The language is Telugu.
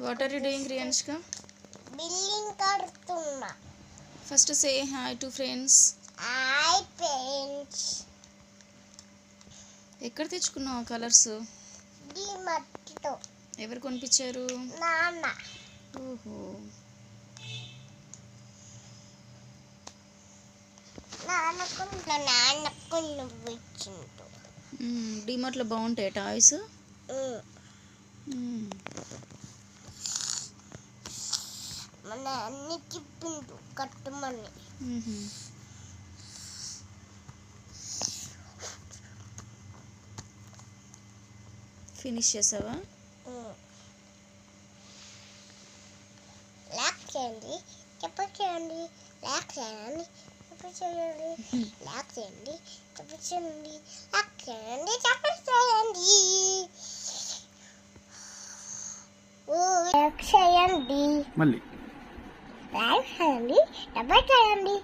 వాట్ ఆర్ యూ డూయింగ్ రియాన్ష్క building కడుతున్నా first say hi to friends I paints ఎక్కడ తెచ్చుకున్నావు కలర్స్ ది మట్టితో ఎవరు కొనిపించారు? ఓహో. డిమార్ట్లో బాగుంటాయి టాయ్స్ మన అన్ని చెప్పిండు కట్టమని ఫినిష్ చేసావా? లాక్ చేయండి చెప్ప చేయండి లాక్ చేయండి చెప్ప చేయండి లాక్ చేయండి చెప్ప చేయండి లాక్ చేయండి చెప్ప చేయండి. ఓ లాక్ చేయండి. మళ్ళీ. లాక్ చేయండి చెప్ప చేయండి